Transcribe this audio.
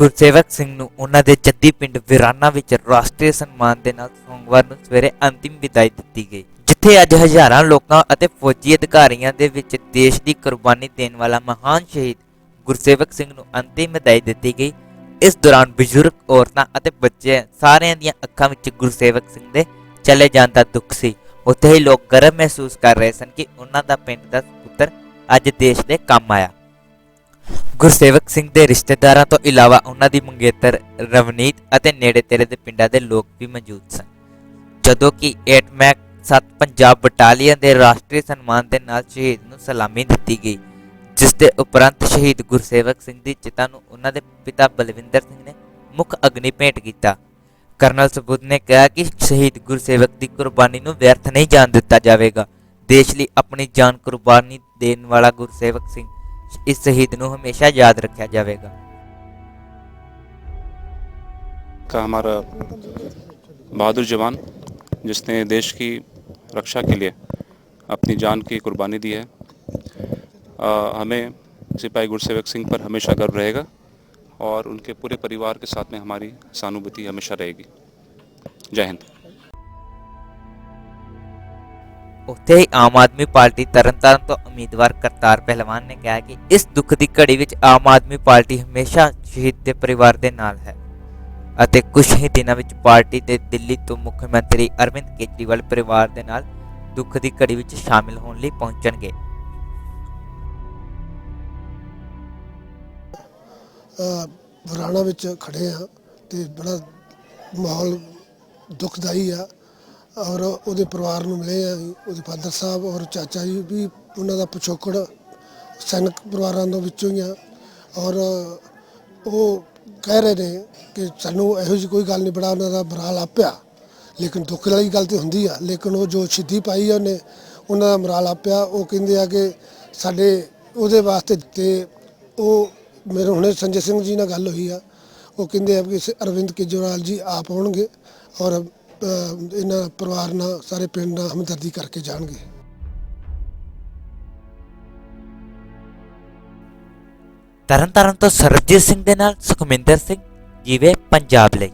ਗੁਰਸੇਵਕ ਸਿੰਘ ਨੂੰ ਉਹਨਾਂ ਦੇ ਜੱਦੀ ਪਿੰਡ ਵਿਰਾਨਾ ਵਿੱਚ ਰਾਸ਼ਟਰੀ ਸਨਮਾਨ ਦੇ ਨਾਲ ਸੋਮਵਾਰ ਨੂੰ ਸਵੇਰੇ ਅੰਤਿਮ ਵਿਦਾਈ ਦਿੱਤੀ ਗਈ, ਜਿੱਥੇ ਅੱਜ ਹਜ਼ਾਰਾਂ ਲੋਕਾਂ ਅਤੇ ਫੌਜੀ ਅਧਿਕਾਰੀਆਂ ਦੇ ਵਿੱਚ ਦੇਸ਼ ਦੀ ਕੁਰਬਾਨੀ ਦੇਣ ਵਾਲਾ ਮਹਾਨ ਸ਼ਹੀਦ ਗੁਰਸੇਵਕ ਸਿੰਘ ਨੂੰ ਅੰਤਿਮ ਵਿਦਾਈ ਦਿੱਤੀ ਗਈ। ਇਸ ਦੌਰਾਨ ਬਜ਼ੁਰਗ, ਔਰਤਾਂ ਅਤੇ ਬੱਚੇ ਸਾਰਿਆਂ ਦੀਆਂ ਅੱਖਾਂ ਵਿੱਚ ਗੁਰਸੇਵਕ ਸਿੰਘ ਦੇ ਚਲੇ ਜਾਣ ਦਾ ਦੁੱਖ ਸੀ। ਉੱਥੇ ਹੀ ਲੋਕ ਗਰਵ ਮਹਿਸੂਸ ਕਰ ਰਹੇ ਸਨ ਕਿ ਉਹਨਾਂ ਦਾ ਪਿੰਡ ਦਾ ਪੁੱਤਰ ਅੱਜ ਦੇਸ਼ ਦੇ ਕੰਮ ਆਇਆ। ਗੁਰਸੇਵਕ ਸਿੰਘ ਦੇ ਰਿਸ਼ਤੇਦਾਰਾਂ ਤੋਂ ਇਲਾਵਾ ਉਹਨਾਂ ਦੀ ਮੰਗੇਤਰ ਰਵਨੀਤ ਅਤੇ ਨੇੜੇ ਤੇੜੇ ਦੇ ਪਿੰਡਾਂ ਦੇ ਲੋਕ ਵੀ ਮੌਜੂਦ ਸਨ। ਜਦੋਂ ਕਿ 8 ਮੈਕ 7 ਪੰਜਾਬ ਬਟਾਲੀਅਨ ਦੇ ਰਾਸ਼ਟਰੀ ਸਨਮਾਨ ਦੇ ਨਾਲ ਸ਼ਹੀਦ ਨੂੰ ਸਲਾਮੀ ਦਿੱਤੀ ਗਈ, ਜਿਸ ਦੇ ਉਪਰੰਤ ਸ਼ਹੀਦ ਗੁਰਸੇਵਕ ਸਿੰਘ ਦੀ ਚਿਤਾ ਨੂੰ ਉਹਨਾਂ ਦੇ ਪਿਤਾ ਬਲਵਿੰਦਰ ਸਿੰਘ ਨੇ ਮੁੱਖ ਅਗਨੀ ਭੇਟ ਕੀਤਾ। ਕਰਨਲ ਸਬੂਤ ਨੇ ਕਿਹਾ ਕਿ ਸ਼ਹੀਦ ਗੁਰਸੇਵਕ ਦੀ ਕੁਰਬਾਨੀ ਨੂੰ ਵਿਅਰਥ ਨਹੀਂ ਜਾਣ ਦਿੱਤਾ ਜਾਵੇਗਾ। ਦੇਸ਼ ਲਈ ਆਪਣੀ ਜਾਨ ਕੁਰਬਾਨੀ ਦੇਣ ਵਾਲਾ ਗੁਰਸੇਵਕ ਸਿੰਘ ਇਸ ਸ਼ਹੀਦ ਨੂੰ ਹਮੇਸ਼ਾ ਯਾਦ ਰੱਖਿਆ ਜਾਵੇਗਾ का हमारा बहादुर जवान जिसने देश की रक्षा के लिए अपनी जान की कुर्बानी दी है आ, हमें सिपाही गुरसेवक सिंह पर हमेशा गर्व रहेगा और उनके पूरे परिवार के साथ में हमारी सहानुभूति हमेशा रहेगी जय हिंद ਉੱਥੇ ਹੀ ਆਮ ਆਦਮੀ ਪਾਰਟੀ ਤਰਨਤਾਰਨ ਤੋਂ ਉਮੀਦਵਾਰ ਕਰਤਾਰ ਪਹਿਲਵਾਨ ਨੇ ਕਿਹਾ ਕਿ ਇਸ ਦੁੱਖ ਦੀ ਘੜੀ ਵਿੱਚ ਆਮ ਆਦਮੀ ਪਾਰਟੀ ਹਮੇਸ਼ਾ ਸ਼ਹੀਦ ਦੇ ਪਰਿਵਾਰ ਦੇ ਨਾਲ ਹੈ ਅਤੇ ਕੁਝ ਹੀ ਦਿਨਾਂ ਵਿੱਚ ਪਾਰਟੀ ਦੇ ਦਿੱਲੀ ਤੋਂ ਮੁੱਖ ਮੰਤਰੀ ਅਰਵਿੰਦ ਕੇਜਰੀਵਾਲ ਪਰਿਵਾਰ ਦੇ ਨਾਲ ਦੁੱਖ ਦੀ ਘੜੀ ਵਿੱਚ ਸ਼ਾਮਿਲ ਹੋਣ ਲਈ ਪਹੁੰਚਣਗੇ। ਵਰਾਣਾ ਵਿੱਚ ਖੜੇ ਆ ਤੇ ਬੜਾ ਮਾਹੌਲ ਦੁਖਦਾਈ ਆ। ਔਰ ਉਹਦੇ ਪਰਿਵਾਰ ਨੂੰ ਮਿਲੇ ਆ ਅਸੀਂ, ਉਹਦੇ ਫਾਦਰ ਸਾਹਿਬ ਔਰ ਚਾਚਾ ਜੀ ਵੀ ਉਹਨਾਂ ਦਾ ਪਿਛੋਕੜ ਸੈਨਿਕ ਪਰਿਵਾਰਾਂ ਦੇ ਵਿੱਚੋਂ ਹੀ ਆ। ਔਰ ਉਹ ਕਹਿ ਰਹੇ ਨੇ ਕਿ ਸਾਨੂੰ ਇਹੋ ਜਿਹੀ ਕੋਈ ਗੱਲ ਨਹੀਂ ਬੜਾ ਉਹਨਾਂ ਦਾ ਬੁਰਾ ਆਪਿਆ। ਲੇਕਿਨ ਦੁੱਖ ਵਾਲੀ ਗੱਲ ਤੇ ਹੁੰਦੀ ਆ ਲੇਕਿਨ ਉਹ ਜੋ ਸ਼ਹੀਦੀ ਪਾਈ ਆ ਉਹਨੇ ਉਹਨਾਂ ਦਾ ਮਰਾ ਆਪਿਆ। ਉਹ ਕਹਿੰਦੇ ਆ ਕਿ ਸਾਡੇ ਉਹਦੇ ਵਾਸਤੇ ਤੇ ਉਹ ਮੇਰੇ ਹੁਣੇ ਸੰਜੇ ਸਿੰਘ ਜੀ ਨਾਲ ਗੱਲ ਹੋਈ ਆ। ਉਹ ਕਹਿੰਦੇ ਆ ਕਿ ਅਰਵਿੰਦ ਕੇਜਰੀਵਾਲ ਜੀ ਆਪ ਆਉਣਗੇ ਔਰ ਇਹਨਾਂ ਪਰਿਵਾਰ ਨਾਲ, ਸਾਰੇ ਪਿੰਡ ਨਾਲ ਹਮਦਰਦੀ ਕਰਕੇ ਜਾਣਗੇ। ਤਰਨਤਾਰਨ ਤੋਂ ਸਰਬਜੀਤ ਸਿੰਘ ਦੇ ਨਾਲ ਸੁਖਮਿੰਦਰ ਸਿੰਘ, ਜੀਵੇ ਪੰਜਾਬ ਲਈ।